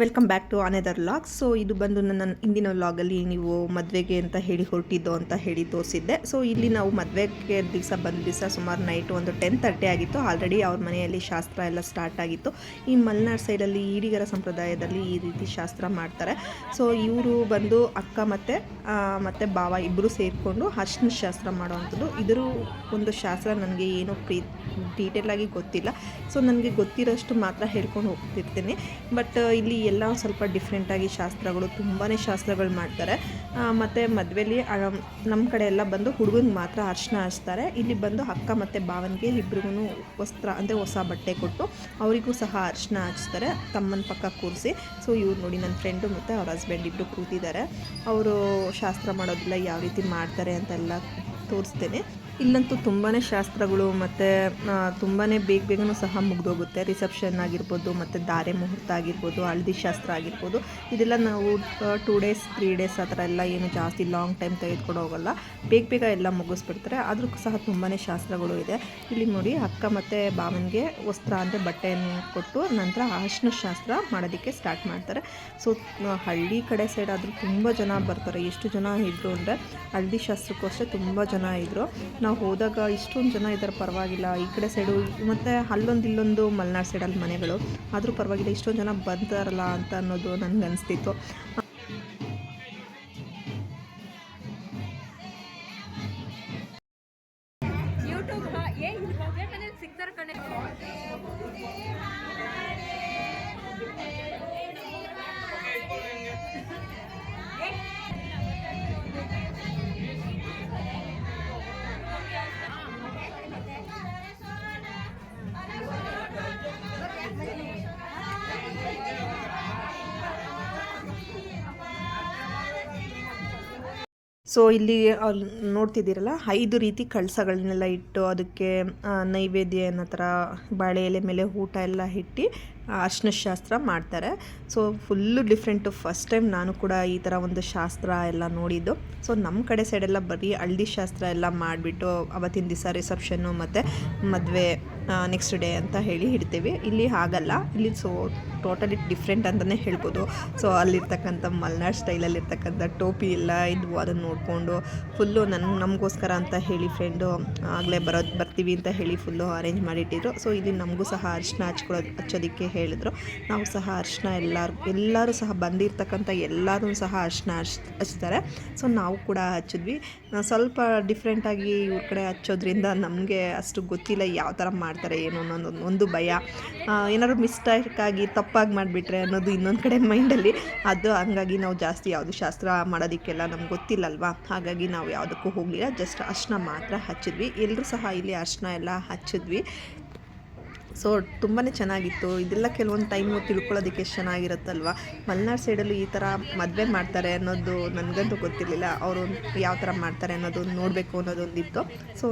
Welcome back to another log so ಇದು ಬಂದು ನನ್ನ ಇಂದಿನ ವ್ಲಾಗಲ್ಲಿ ನೀವು ಮದುವೆಗೆ ಅಂತ ಹೇಳಿ ಹೊರಟಿದ್ದು ಅಂತ ಹೇಳಿ ತೋರಿಸಿದ್ದೆ. ಸೊ ಇಲ್ಲಿ ನಾವು ಮದುವೆಗೆ ದಿವಸ ಬಂದ ದಿವಸ ಸುಮಾರು ನೈಟ್ ಒಂದು ಟೆನ್ ತರ್ಟಿ ಆಗಿತ್ತು. ಆಲ್ರೆಡಿ ಅವ್ರ ಮನೆಯಲ್ಲಿ ಶಾಸ್ತ್ರ ಎಲ್ಲ ಸ್ಟಾರ್ಟ್ ಆಗಿತ್ತು. ಈ ಮಲೆನಾಡು ಸೈಡಲ್ಲಿ ಈಡಿಗರ ಸಂಪ್ರದಾಯದಲ್ಲಿ ಈ ರೀತಿ ಶಾಸ್ತ್ರ ಮಾಡ್ತಾರೆ. ಸೊ ಇವರು ಬಂದು ಅಕ್ಕ ಮತ್ತು ಮತ್ತು ಭಾವ ಇಬ್ಬರು ಸೇರಿಕೊಂಡು ಅರ್ಶಿನ ಶಾಸ್ತ್ರ ಮಾಡೋವಂಥದ್ದು. ಇದರ ಒಂದು ಶಾಸ್ತ್ರ ನನಗೆ ಏನು ಪ್ರೀ ಡೀಟೇಲಾಗಿ ಗೊತ್ತಿಲ್ಲ. ಸೊ ನನಗೆ ಗೊತ್ತಿರೋಷ್ಟು ಮಾತ್ರ ಹೇಳ್ಕೊಂಡು ಹೋಗ್ತಿರ್ತೀನಿ. ಬಟ್ ಇಲ್ಲಿ ಎಲ್ಲ ಸ್ವಲ್ಪ ಡಿಫ್ರೆಂಟಾಗಿ ಶಾಸ್ತ್ರಗಳು ತುಂಬಾ ಶಾಸ್ತ್ರಗಳು ಮಾಡ್ತಾರೆ. ಮತ್ತು ಮದುವೆಲಿ ನಮ್ಮ ಕಡೆ ಎಲ್ಲ ಬಂದು ಹುಡುಗನಿಗೆ ಮಾತ್ರ ಅರ್ಶನ ಹಚ್ತಾರೆ. ಇಲ್ಲಿ ಬಂದು ಅಕ್ಕ ಮತ್ತು ಭಾವನಿಗೆ ಇಬ್ರಿಗೂ ವಸ್ತ್ರ, ಅಂದರೆ ಹೊಸ ಬಟ್ಟೆ ಕೊಟ್ಟು ಅವರಿಗೂ ಸಹ ಅರ್ಶನ ಹಚ್ತಾರೆ. ತಮ್ಮನ ಪಕ್ಕ ಕೂರಿಸಿ. ಸೊ ಇವ್ರು ನೋಡಿ ನನ್ನ ಫ್ರೆಂಡು ಮತ್ತು ಅವ್ರ ಹಸ್ಬೆಂಡ್ ಇಬ್ಬರು ಕೂತಿದ್ದಾರೆ ಅವರು ಶಾಸ್ತ್ರ ಮಾಡೋದಿಲ್ಲ, ಯಾವ ರೀತಿ ಮಾಡ್ತಾರೆ ಅಂತೆಲ್ಲ ತೋರಿಸ್ತೇನೆ. ಇಲ್ಲಂತೂ ತುಂಬಾ ಶಾಸ್ತ್ರಗಳು ಮತ್ತು ತುಂಬಾ ಬೇಗ ಬೇಗನೂ ಸಹ ಮುಗಿದೋಗುತ್ತೆ. ರಿಸೆಪ್ಷನ್ ಆಗಿರ್ಬೋದು ಮತ್ತು ಧಾರೆ ಮುಹೂರ್ತ ಆಗಿರ್ಬೋದು, ಹಳದಿ ಶಾಸ್ತ್ರ ಆಗಿರ್ಬೋದು. ಇದೆಲ್ಲ ನಾವು ಟೂ ಡೇಸ್, ತ್ರೀ ಡೇಸ್ ಆ ಥರ ಎಲ್ಲ ಏನು ಜಾಸ್ತಿ ಲಾಂಗ್ ಟೈಮ್ ತೆಗೆದುಕೊಂಡು ಹೋಗಲ್ಲ. ಬೇಗ ಬೇಗ ಎಲ್ಲ ಮುಗಿಸ್ಬಿಡ್ತಾರೆ. ಆದರೂ ಸಹ ತುಂಬಾ ಶಾಸ್ತ್ರಗಳು ಇದೆ. ಇಲ್ಲಿ ನೋಡಿ ಅಕ್ಕ ಮತ್ತು ಭಾವನಿಗೆ ವಸ್ತ್ರ ಅಂದರೆ ಬಟ್ಟೆಯನ್ನು ಕೊಟ್ಟು ನಂತರ ಅರ್ಶನ ಶಾಸ್ತ್ರ ಮಾಡೋದಕ್ಕೆ ಸ್ಟಾರ್ಟ್ ಮಾಡ್ತಾರೆ. ಸೊ ಹಳ್ಳಿ ಕಡೆ ಸೈಡ್ ಆದರೂ ತುಂಬ ಜನ ಬರ್ತಾರೆ. ಎಷ್ಟು ಜನ ಇದ್ದರು ಅಂದರೆ ಹಳದಿ ಶಾಸ್ತ್ರಕ್ಕೂ ಅಷ್ಟೇ ತುಂಬ ಜನ ಇದ್ದರು ನಾವು ಹೋದಾಗ ಇಷ್ಟೊಂದು ಜನ ಇದ್ದಾರೆ ಪರವಾಗಿಲ್ಲ. ಈ ಕಡೆ ಸೈಡು ಮತ್ತು ಅಲ್ಲೊಂದು ಇಲ್ಲೊಂದು ಮಲೆನಾಡು ಸೈಡಲ್ಲಿ ಮನೆಗಳು. ಆದರೂ ಪರವಾಗಿಲ್ಲ, ಇಷ್ಟೊಂದು ಜನ ಬಂತಾರಲ್ಲ ಅಂತ ಅನ್ನೋದು ನನಗೆ ಅನಿಸ್ತಿತ್ತು. ಸೊ ಇಲ್ಲಿ ನೋಡ್ತಿದ್ದೀರಲ್ಲ, ಐದು ರೀತಿ ಕಳಸಗಳನ್ನೆಲ್ಲ ಇಟ್ಟು ಅದಕ್ಕೆ ನೈವೇದ್ಯ ಅನ್ನೋ ಥರ, ಬಾಳೆ ಎಲೆ ಮೇಲೆ ಊಟ ಎಲ್ಲ ಇಟ್ಟು ಅರ್ಶಿನ ಶಾಸ್ತ್ರ ಮಾಡ್ತಾರೆ. So full different first time ನಾನು ಕೂಡ ಈ ಥರ ಒಂದು ಶಾಸ್ತ್ರ ಎಲ್ಲ ನೋಡಿದ್ದು. ಸೊ ನಮ್ಮ ಕಡೆ ಸೈಡೆಲ್ಲ ಬರೀ ಹಳ್ದಿ ಶಾಸ್ತ್ರ ಎಲ್ಲ ಮಾಡಿಬಿಟ್ಟು ಅವತ್ತಿನ ದಿವಸ ರಿಸೆಪ್ಷನ್ನು ಮತ್ತು ಮದುವೆ ನೆಕ್ಸ್ಟ್ ಡೇ ಅಂತ ಹೇಳಿ ಇಡ್ತೀವಿ. ಇಲ್ಲಿ ಹಾಗಲ್ಲ. ಇಲ್ಲಿ ಸೊ ಟೋಟಲಿ ಡಿಫ್ರೆಂಟ್ ಅಂತಲೇ ಹೇಳ್ಬೋದು. ಸೊ ಅಲ್ಲಿರ್ತಕ್ಕಂಥ ಮಲ್ನಾಡ್ ಸ್ಟೈಲಲ್ಲಿರ್ತಕ್ಕಂಥ ಟೋಪಿ ಎಲ್ಲ ಇದ್ವು. ಅದನ್ನು ನೋಡಿಕೊಂಡು ಫುಲ್ಲು ನನ್ನ ನಮಗೋಸ್ಕರ ಅಂತ ಹೇಳಿ ಫ್ರೆಂಡು ಆಗಲೇ ಬರೋದು ಬರ್ತೀವಿ ಅಂತ ಹೇಳಿ ಫುಲ್ಲು ಅರೇಂಜ್ ಮಾಡಿಟ್ಟಿದ್ರು. ಸೊ ಇಲ್ಲಿ ನಮಗೂ ಸಹ ಅರಿಶಿನ ಹಚ್ಕೊಳ್ಳೋದು ಹಚ್ಚೋದಕ್ಕೆ ಹೇಳಿದ್ರು. ನಾವು ಸಹ ಅರ್ಶನ ಎಲ್ಲರೂ ಎಲ್ಲರೂ ಸಹ ಬಂದಿರ್ತಕ್ಕಂಥ ಎಲ್ಲರೂ ಸಹ ಅರ್ಶನ ಹಚ್ ಹಚ್ತಾರೆ ಸೊ ನಾವು ಕೂಡ ಹಚ್ಚಿದ್ವಿ. ಸ್ವಲ್ಪ ಡಿಫ್ರೆಂಟಾಗಿ ಇವ್ರ ಕಡೆ ಹಚ್ಚೋದ್ರಿಂದ ನಮಗೆ ಅಷ್ಟು ಗೊತ್ತಿಲ್ಲ ಯಾವ ಥರ ಮಾಡ್ತಾರೆ, ಏನು ಅನ್ನೋದು ಒಂದು ಭಯ. ಏನಾದ್ರು ಮಿಸ್ಟೇಕ್ ಆಗಿ ತಪ್ಪಾಗಿ ಮಾಡಿಬಿಟ್ರೆ ಅನ್ನೋದು ಇನ್ನೊಂದು ಕಡೆ ಮೈಂಡಲ್ಲಿ ಅದು ಹಂಗಾಗಿ ನಾವು ಜಾಸ್ತಿ ಯಾವುದು ಶಾಸ್ತ್ರ ಮಾಡೋದಕ್ಕೆಲ್ಲ ನಮ್ಗೆ ಗೊತ್ತಿಲ್ಲಲ್ವಾ? ಹಾಗಾಗಿ ನಾವು ಯಾವುದಕ್ಕೂ ಹೋಗಲಿಲ್ಲ. ಜಸ್ಟ್ ಅರ್ಶನ ಮಾತ್ರ ಹಚ್ಚಿದ್ವಿ. ಎಲ್ಲರೂ ಸಹ ಇಲ್ಲಿ ಅರ್ಶನ ಎಲ್ಲ ಹಚ್ಚಿದ್ವಿ. ಸೊ ತುಂಬಾ ಚೆನ್ನಾಗಿತ್ತು. ಇದೆಲ್ಲ ಕೆಲವೊಂದು ಟೈಮು ತಿಳ್ಕೊಳ್ಳೋದಕ್ಕೆ ಎಷ್ಟು ಚೆನ್ನಾಗಿರುತ್ತಲ್ವ? ಮಲೆನಾಡು ಸೈಡಲ್ಲೂ ಈ ಥರ ಮದುವೆ ಮಾಡ್ತಾರೆ ಅನ್ನೋದು ನನಗಂತೂ ಗೊತ್ತಿರಲಿಲ್ಲ. ಅವರು ಯಾವ ಥರ ಮಾಡ್ತಾರೆ ಅನ್ನೋದು ನೋಡಬೇಕು ಅನ್ನೋದೊಂದಿತ್ತು. ಸೊ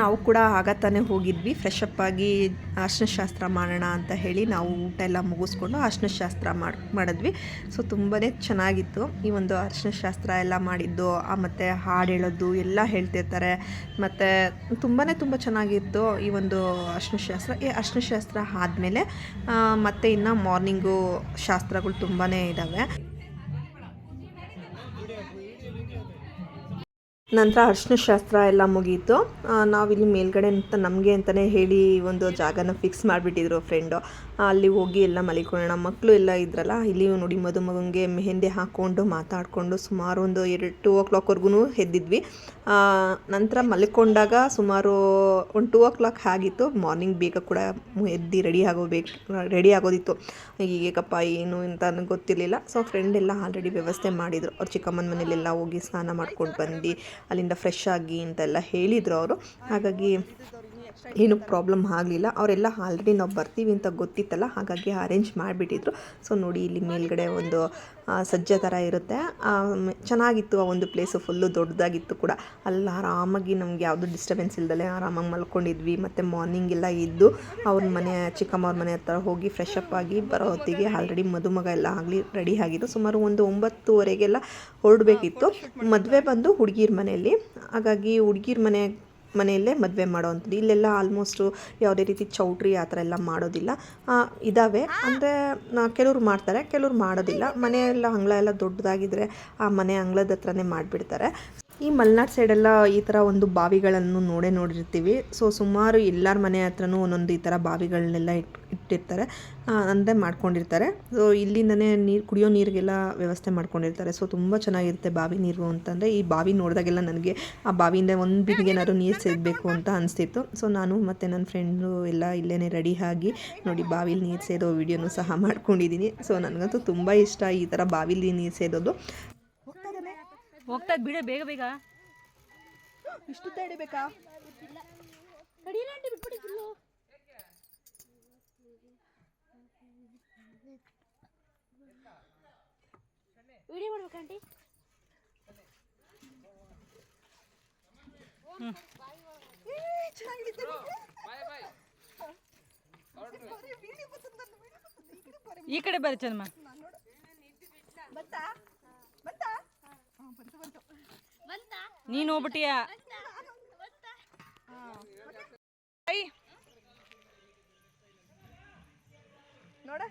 ನಾವು ಕೂಡ ಆಗ ತಾನೇ ಹೋಗಿದ್ವಿ. ಫ್ರೆಶ್ ಅಪ್ ಆಗಿ ಶಾಸ್ತ್ರ ಮಾಡೋಣ ಅಂತ ಹೇಳಿ ನಾವು ಊಟ ಎಲ್ಲ ಮುಗಿಸ್ಕೊಂಡು ಶಾಸ್ತ್ರ ಮಾಡಿ, ಮಾಡಿದ್ವಿ. ಸೊ ತುಂಬಾ ಚೆನ್ನಾಗಿತ್ತು. ಈ ಒಂದು ಶಾಸ್ತ್ರ ಎಲ್ಲ ಮಾಡಿದ್ದು ಮತ್ತು ಹಾಡು ಹೇಳೋದು ಎಲ್ಲ ಹೇಳ್ತಿರ್ತಾರೆ. ಮತ್ತು ತುಂಬಾ ತುಂಬ ಚೆನ್ನಾಗಿತ್ತು ಈ ಒಂದು ಶಾಸ್ತ್ರ ಈ ಶಾಸ್ತ್ರ ಆದಮೇಲೆ ಮತ್ತು ಇನ್ನು ಮಾರ್ನಿಂಗು ಶಾಸ್ತ್ರಗಳು ತುಂಬಾ ಇದ್ದಾವೆ ನಂತರ ಅರ್ಶಿನ ಶಾಸ್ತ್ರ ಎಲ್ಲ ಮುಗೀತು. ನಾವಿಲ್ಲಿ ಮೇಲ್ಗಡೆ ಅಂತ ನಮಗೆ ಅಂತಲೇ ಹೇಳಿ ಒಂದು ಜಾಗನ ಫಿಕ್ಸ್ ಮಾಡಿಬಿಟ್ಟಿದ್ರು ಫ್ರೆಂಡು ಅಲ್ಲಿ ಹೋಗಿ ಎಲ್ಲ ಮಲಿಕೊಳ್ಳೋಣ. ಮಕ್ಕಳು ಎಲ್ಲ ಇದ್ರಲ್ಲ, ಇಲ್ಲಿ ನೋಡಿ ಮದುಮಗನಿಗೆ ಮೆಹೆಂದಿ ಹಾಕ್ಕೊಂಡು ಮಾತಾಡಿಕೊಂಡು ಸುಮಾರು ಒಂದು ಎರಡು ಟೂ ಓ ಕ್ಲಾಕ್ವರೆಗೂ ಎದ್ದಿದ್ವಿ. ನಂತರ ಮಲ್ಕೊಂಡಾಗ ಸುಮಾರು ಒಂದು ಟೂ ಓ ಕ್ಲಾಕ್ ಆಗಿತ್ತು. ಮಾರ್ನಿಂಗ್ ಬೇಗ ಕೂಡ ಎದ್ದು ರೆಡಿ ಆಗೋಬೇಕು ರೆಡಿ ಆಗೋದಿತ್ತು. ಈಗೇಕಪ್ಪ ಏನು ಅಂತ ನನಗೆ ಗೊತ್ತಿರಲಿಲ್ಲ. ಸೊ ಫ್ರೆಂಡ್ ಎಲ್ಲ ಆಲ್ರೆಡಿ ವ್ಯವಸ್ಥೆ ಮಾಡಿದರು. ಅವ್ರು ಚಿಕ್ಕಮ್ಮನ ಮನೇಲೆಲ್ಲ ಹೋಗಿ ಸ್ನಾನ ಮಾಡ್ಕೊಂಡು ಬಂದು, ಅಲ್ಲಿಂದ ಫ್ರೆಶ್ ಆಗಿ ಅಂತೆಲ್ಲ ಹೇಳಿದರು ಅವರು. ಹಾಗಾಗಿ ಏನು ಪ್ರಾಬ್ಲಮ್ ಆಗಲಿಲ್ಲ. ಅವರೆಲ್ಲ ಆಲ್ರೆಡಿ ನಾವು ಬರ್ತೀವಿ ಅಂತ ಗೊತ್ತಿತ್ತಲ್ಲ ಹಾಗಾಗಿ ಅರೇಂಜ್ ಮಾಡಿಬಿಟ್ಟಿದ್ರು. ಸೊ ನೋಡಿ ಇಲ್ಲಿ ಮೇಲ್ಗಡೆ ಒಂದು ಸಜ್ಜೆ ಥರ ಇರುತ್ತೆ. ಚೆನ್ನಾಗಿತ್ತು ಆ ಒಂದು ಪ್ಲೇಸು ಫುಲ್ಲು ದೊಡ್ಡದಾಗಿತ್ತು ಕೂಡ. ಅಲ್ಲಿ ಆರಾಮಾಗಿ ನಮ್ಗೆ ಯಾವುದು ಡಿಸ್ಟರ್ಬೆನ್ಸ್ ಇಲ್ದಲೆ ಆರಾಮಾಗಿ ಮಲ್ಕೊಂಡಿದ್ವಿ. ಮತ್ತು ಮಾರ್ನಿಂಗ್ ಎಲ್ಲ ಇದ್ದು ಅವ್ರ ಮನೆ ಚಿಕ್ಕಮ್ಮವ್ರ ಮನೆ ಹತ್ರ ಹೋಗಿ ಫ್ರೆಶ್ ಅಪ್ ಆಗಿ ಬರೋ ಹೊತ್ತಿಗೆ ಆಲ್ರೆಡಿ ಮದುಮಗ ಎಲ್ಲ ಆಗಲಿ ರೆಡಿ ಆಗಿದ್ದು. ಸುಮಾರು ಒಂದು ಒಂಬತ್ತುವರೆಗೆಲ್ಲ ಹೊರಡಬೇಕಿತ್ತು. ಮದುವೆ ಬಂದು ಹುಡುಗಿರ ಮನೆಯಲ್ಲಿ. ಹಾಗಾಗಿ ಹುಡುಗಿರ ಮನೆ ಮನೆಯಲ್ಲೇ ಮದುವೆ ಮಾಡೋವಂಥದ್ದು. ಇಲ್ಲೆಲ್ಲ ಆಲ್ಮೋಸ್ಟು ಯಾವುದೇ ರೀತಿ ಚೌಟ್ರಿ ಆ ಥರ ಎಲ್ಲ ಮಾಡೋದಿಲ್ಲ. ಇದ್ದಾವೆ ಅಂದರೆ ಕೆಲವ್ರು ಮಾಡ್ತಾರೆ, ಕೆಲವ್ರು ಮಾಡೋದಿಲ್ಲ. ಮನೆಯೆಲ್ಲ ಅಂಗಳ ಎಲ್ಲ ದೊಡ್ಡದಾಗಿದ್ದರೆ ಆ ಮನೆ ಅಂಗಳದ ಹತ್ರನೇ ಮಾಡಿಬಿಡ್ತಾರೆ. ಈ ಮಲೆನಾಡು ಸೈಡೆಲ್ಲ ಈ ಥರ ಒಂದು ಬಾವಿಗಳನ್ನು ನೋಡೇ ನೋಡಿರ್ತೀವಿ. ಸೊ, ಸುಮಾರು ಎಲ್ಲರ ಮನೆ ಹತ್ರನೂ ಒಂದೊಂದು ಈ ಥರ ಬಾವಿಗಳನ್ನೆಲ್ಲ ಇಟ್, ಇಟ್ಟಿರ್ತಾರೆ. ಅಂದರೆ ಮಾಡ್ಕೊಂಡಿರ್ತಾರೆ. ಸೊ, ಇಲ್ಲಿಂದನೇ ನೀರು, ಕುಡಿಯೋ ನೀರಿಗೆಲ್ಲ ವ್ಯವಸ್ಥೆ ಮಾಡ್ಕೊಂಡಿರ್ತಾರೆ. ಸೊ, ತುಂಬ ಚೆನ್ನಾಗಿರುತ್ತೆ ಬಾವಿ ನೀರು ಅಂತಂದರೆ. ಈ ಬಾವಿ ನೋಡಿದಾಗೆಲ್ಲ ನನಗೆ ಆ ಬಾವಿಯಿಂದ ಒಂದು ಬಿಂದಿಗೆನಾದ್ರು ನೀರು ಸೇದಬೇಕು ಅಂತ ಅನಿಸ್ತಿತ್ತು. ಸೊ, ನಾನು ಮತ್ತು ನನ್ನ ಫ್ರೆಂಡು ಎಲ್ಲ ಇಲ್ಲೇ ರೆಡಿ ಆಗಿ ನೋಡಿ ಬಾವಿಲಿ ನೀರು ಸೇದೋ ವಿಡಿಯೋನು ಸಹ ಮಾಡ್ಕೊಂಡಿದ್ದೀನಿ ಸೊ, ನನಗಂತೂ ತುಂಬ ಇಷ್ಟ ಈ ಥರ ಬಾವಿಲಿ ನೀರು ಸೇದೋದು. ಹೋಗ್ತಾ ಬಿಡ ಬೇಗ ಬೇಗ. ಇಷ್ಟು ತಡಿಬೇಕಾ ವಿಡಿಯೋ ಮಾಡ್ಬೇಕಂಟಿ ಈ ಕಡೆ ಬರ್ರಿ ಚನ್ಮ ನೀನು ಹೋಗ್ಬಿಟ್ಟಿಯ? ನೋಡ.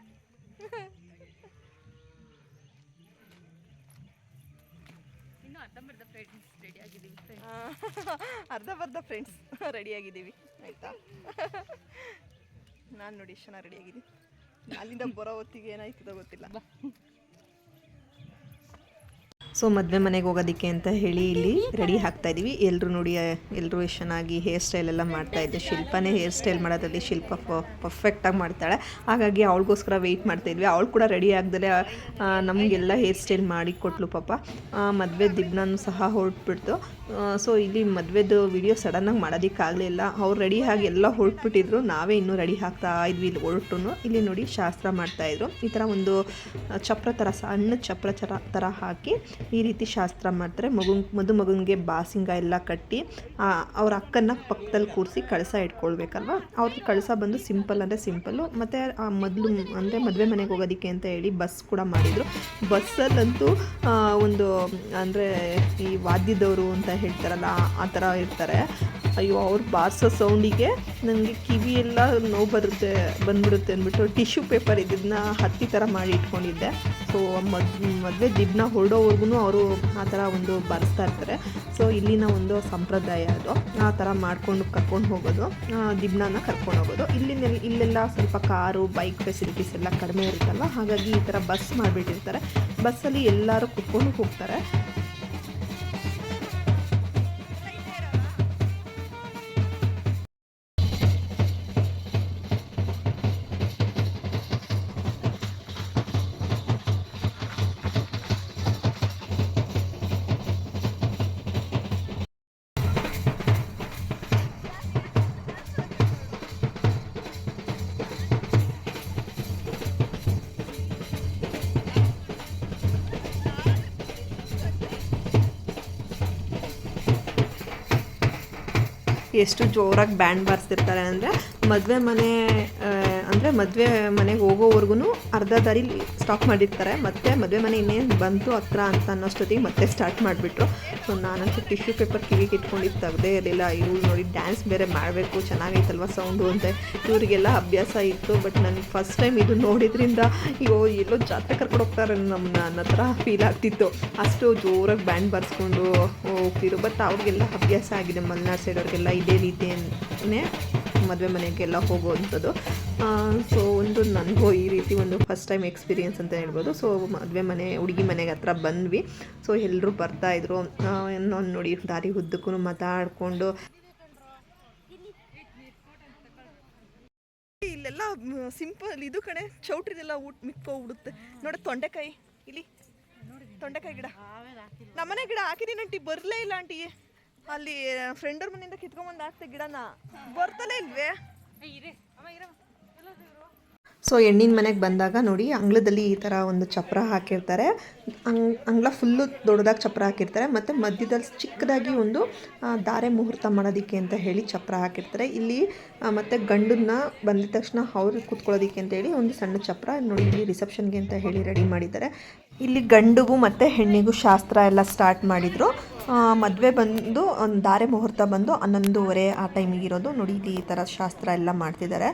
ಅರ್ಧ ಬರ್ಧ ಫ್ರೆಂಡ್ಸ್ ರೆಡಿ ಆಗಿದ್ದೀವಿ ಆಯ್ತಾ? ನಾನು ನೋಡಿ ಎಷ್ಟು ರೆಡಿ ಆಗಿದ್ದೀನಿ. ಅಲ್ಲಿಂದ ಬರೋ ಹೊತ್ತಿಗೆ ಏನಾಯ್ತದೋ ಗೊತ್ತಿಲ್ಲ. ಸೊ ಮದುವೆ ಮನೆಗೆ ಹೋಗೋದಕ್ಕೆ ಅಂತ ಹೇಳಿ ಇಲ್ಲಿ ರೆಡಿ ಹಾಕ್ತಾ ಇದ್ದೀವಿ. ಎಲ್ಲರೂ ನೋಡಿ ಎಲ್ಲರೂ ಚೆನ್ನಾಗಿ ಹೇರ್ ಸ್ಟೈಲ್ ಎಲ್ಲ ಮಾಡ್ತಾ ಇದ್ದೆ. ಶಿಲ್ಪನೇ ಹೇರ್ ಸ್ಟೈಲ್ ಮಾಡೋದ್ರಲ್ಲಿ ಶಿಲ್ಪ ಪರ್ಫೆಕ್ಟಾಗಿ ಮಾಡ್ತಾಳೆ. ಹಾಗಾಗಿ ಅವಳಿಗೋಸ್ಕರ ವೆಯ್ಟ್ ಮಾಡ್ತಾ ಇದ್ವಿ. ಅವಳು ಕೂಡ ರೆಡಿ ಆಗ್ದಲೆ ನಮಗೆಲ್ಲ ಹೇರ್ ಸ್ಟೈಲ್ ಮಾಡಿ ಕೊಟ್ಲು ಪಾಪ. ಮದುವೆ ದಿಬ್ನೂ ಸಹ ಹೊರಟ್ಬಿಡ್ತು. ಸೊ ಇಲ್ಲಿ ಮದುವೆದು ವಿಡಿಯೋ ಸಡನ್ನಾಗಿ ಮಾಡೋದಕ್ಕಾಗಲಿಲ್ಲ ಅವ್ರು ರೆಡಿ ಆಗಿ ಎಲ್ಲ ಹೊರಟ್ಬಿಟ್ಟಿದ್ರು. ನಾವೇ ಇನ್ನೂ ರೆಡಿ ಹಾಕ್ತಾ ಇದ್ವಿ ಇಲ್ಲಿ ಹೊರಟು ಇಲ್ಲಿ ನೋಡಿ ಶಾಸ್ತ್ರ ಮಾಡ್ತಾಯಿದ್ರು ಈ ಥರ ಒಂದು ಚಪ್ರ ಥರ ಸಣ್ಣ ಚಪ್ರ ಥರ ಹಾಕಿ ಈ ರೀತಿ ಶಾಸ್ತ್ರ ಮಾಡ್ತಾರೆ. ಮಗು ಮದುಮಗನಿಗೆ ಬಾಸಿಂಗ ಎಲ್ಲ ಕಟ್ಟಿ ಅವ್ರ ಅಕ್ಕನ ಪಕ್ಕದಲ್ಲಿ ಕೂರಿಸಿ ಕಳಸ ಇಟ್ಕೊಳ್ಬೇಕಲ್ವ? ಅವ್ರ ಕಳಸ ಬಂದು ಸಿಂಪಲ್ ಅಂದರೆ ಸಿಂಪಲ್ಲು ಮತ್ತು ಆ ಮೊದಲು ಅಂದರೆ ಮದುವೆ ಮನೆಗೆ ಹೋಗೋದಕ್ಕೆ ಅಂತ ಹೇಳಿ ಬಸ್ ಕೂಡ ಮಾಡಿದರು. ಬಸ್ಸಲ್ಲಂತೂ ಒಂದು, ಅಂದರೆ ಈ ವಾದ್ಯದವರು ಅಂತ ಹೇಳ್ತಾರಲ್ಲ, ಆ ಥರ ಇರ್ತಾರೆ. ಅಯ್ಯೋ, ಅವ್ರು ಬಾರಿಸೋ ಸೌಂಡಿಗೆ ನನಗೆ ಕಿವಿ ಎಲ್ಲ ನೋವು ಬರುತ್ತೆ, ಬಂದ್ಬಿಡುತ್ತೆ ಅಂದ್ಬಿಟ್ಟು ಟಿಶ್ಯೂ ಪೇಪರ್ ಇದನ್ನ ಹತ್ತಿ ಥರ ಮಾಡಿ ಇಟ್ಕೊಂಡಿದ್ದೆ. ಸೊ ಮದ್, ಮದುವೆ ದಿಬ್ನ ಹೊರಡೋವರೆಗೂ ಅವರು ಆ ಥರ ಒಂದು ಬಾರಿಸ್ತಾ ಇರ್ತಾರೆ. ಸೊ ಇಲ್ಲಿನ ಒಂದು ಸಂಪ್ರದಾಯ ಅದು. ಆ ಥರ ಮಾಡ್ಕೊಂಡು ಕರ್ಕೊಂಡು ಹೋಗೋದು ದಿಬ್ಬನ ಕರ್ಕೊಂಡು ಹೋಗೋದು. ಇಲ್ಲಿನ, ಇಲ್ಲೆಲ್ಲ ಸ್ವಲ್ಪ ಕಾರು ಬೈಕ್ ಫೆಸಿಲಿಟೀಸ್ ಎಲ್ಲ ಕಡಿಮೆ ಇರುತ್ತಲ್ಲ, ಹಾಗಾಗಿ ಈ ಥರ ಬಸ್ ಮಾಡಿಬಿಟ್ಟಿರ್ತಾರೆ. ಬಸ್ಸಲ್ಲಿ ಎಲ್ಲರೂ ಕುತ್ಕೊಂಡು ಹೋಗ್ತಾರೆ. ಎಷ್ಟು ಜೋರಾಗಿ ಬ್ಯಾಂಡ್ ಬಾರಿಸ್ತಿರ್ತಾರೆ ಅಂದರೆ ಮದುವೆ ಮನೆ ಅಂದರೆ ಮದುವೆ ಮನೆಗೆ ಹೋಗೋವರೆಗೂ ಅರ್ಧ ದಾರಿ ಸ್ಟಾಪ್ ಮಾಡಿರ್ತಾರೆ. ಮತ್ತೆ ಮದುವೆ ಮನೆ ಇನ್ನೇನು ಬಂತು ಹತ್ರ ಅಂತ ಅನ್ನೋಷ್ಟೊತ್ತಿಗೆ ಮತ್ತೆ ಸ್ಟಾರ್ಟ್ ಮಾಡಿಬಿಟ್ರು. ಸೊ ನಾನಂತೂ ಟಿಶ್ಯೂ ಪೇಪರ್ ಕಿವಿಗೆ ಇಟ್ಕೊಂಡಿದ್ದು ತೆಗ್ದೇ ಇರಲಿಲ್ಲ. ಇವ್ರು ನೋಡಿ ಡ್ಯಾನ್ಸ್ ಬೇರೆ ಮಾಡಬೇಕು, ಚೆನ್ನಾಗೈತಲ್ವ ಸೌಂಡು ಅಂತ. ಇವರಿಗೆಲ್ಲ ಅಭ್ಯಾಸ ಇತ್ತು ಬಟ್ ನನಗೆ ಫಸ್ಟ್ ಟೈಮ್ ಇದು ನೋಡಿದ್ರಿಂದ ಅಯ್ಯೋ, ಎಲ್ಲೋ ಜಾತ್ರೆ ಕರ್ಕೊಂಡು ಹೋಗ್ತಾರೆ ನಮ್ಮನ್ನ ಅನ್ನೋ ಥರ ಫೀಲ್ ಆಗ್ತಿತ್ತು. ಅಷ್ಟು ಜೋರಾಗಿ ಬ್ಯಾಂಡ್ ಬರ್ಸ್ಕೊಂಡು ಹೋಗ್ತಿದ್ರು. ಬಟ್ ಅವ್ರಿಗೆಲ್ಲ ಅಭ್ಯಾಸ ಆಗಿದೆ ಮಲೆನಾಡು ಸೈಡ್ ಅವ್ರಿಗೆಲ್ಲ ಇದೇ ರೀತಿಯೇ ಮದುವೆ ಮನೆಗೆಲ್ಲ ಹೋಗುವಂಥದ್ದು. ಸೊ ಒಂದು ನನಗೂ ಈ ರೀತಿ ಒಂದು ಫಸ್ಟ್ ಟೈಮ್ ಎಕ್ಸ್ಪೀರಿಯನ್ಸ್ ಅಂತ ಹೇಳ್ಬೋದು. ಸೊ ಮದುವೆ ಮನೆ, ಹುಡುಗಿ ಮನೆಗೆ ಹತ್ರ ಬಂದ್ವಿ. ಸೊ ಎಲ್ಲರೂ ಬರ್ತಾಯಿದ್ರು ಇನ್ನೊಂದು ನೋಡಿ ದಾರಿ ಉದ್ದಕ್ಕೂ ಮಾತಾಡಿಕೊಂಡು. ಇಲ್ಲೆಲ್ಲ ಸಿಂಪಲ್ ಇದು ಕಡೆ ಚೌಟ್ರಿದೆಲ್ಲ ಊಟ ಮಿಕ್ಕೋಗ್ಬಿಡುತ್ತೆ ನೋಡಿ ತೊಂಡೆಕಾಯಿ. ಇಲ್ಲಿ. ತೊಂಡೆಕಾಯಿ ಗಿಡ. ನಮ್ಮನೆ ಗಿಡ ಹಾಕಿದ್ದೀನಿ ಆಂಟಿ ಬರಲೇ ಇಲ್ಲ ಆಂಟಿ. ಅಲ್ಲಿ ಫ್ರೆಂಡರ್ ಮನೆಯಿಂದ ಕಿತ್ಕೊಂಬಂದು ಹಾಕ್ತೆ ಗಿಡನ. ಬರ್ತಲೇ ಇಲ್ವೇ? ಸೊ ಹೆಣ್ಣಿನ ಮನೆಗೆ ಬಂದಾಗ ನೋಡಿ ಅಂಗಳದಲ್ಲಿ ಈ ಥರ ಒಂದು ಚಪ್ರ ಹಾಕಿರ್ತಾರೆ. ಅಂಗ್ ಅಂಗಳ ಫುಲ್ಲು ದೊಡ್ಡದಾಗಿ ಚಪ್ರ ಹಾಕಿರ್ತಾರೆ. ಮತ್ತು ಮಧ್ಯದಲ್ಲಿ ಚಿಕ್ಕದಾಗಿ ಒಂದು ದಾರೆ ಧಾರೆ ಮುಹೂರ್ತ ಮಾಡೋದಕ್ಕೆ ಅಂತ ಹೇಳಿ ಚಪ್ರ ಹಾಕಿರ್ತಾರೆ. ಇಲ್ಲಿ ಮತ್ತು ಗಂಡನ್ನ ಬಂದಿದ ತಕ್ಷಣ ಅವ್ರಿಗೆ ಕೂತ್ಕೊಳ್ಳೋದಕ್ಕೆ ಅಂತ ಹೇಳಿ ಒಂದು ಸಣ್ಣ ಚಪ್ರ ನೋಡಿ ಇಲ್ಲಿ ರಿಸೆಪ್ಷನ್ಗೆ ಅಂತ ಹೇಳಿ ರೆಡಿ ಮಾಡಿದ್ದಾರೆ. ಇಲ್ಲಿ ಗಂಡುಗೂ ಮತ್ತು ಹೆಣ್ಣಿಗೂ ಶಾಸ್ತ್ರ ಎಲ್ಲ ಸ್ಟಾರ್ಟ್ ಮಾಡಿದರು. ಮದುವೆ ಬಂದು, ಒಂದು ಧಾರೆ ಮುಹೂರ್ತ ಬಂದು ಹನ್ನೊಂದುವರೆ ಆ ಟೈಮಿಗೆ ಇರೋದು. ನೋಡಿ ಈ ಥರ ಶಾಸ್ತ್ರ ಎಲ್ಲ ಮಾಡ್ತಿದ್ದಾರೆ.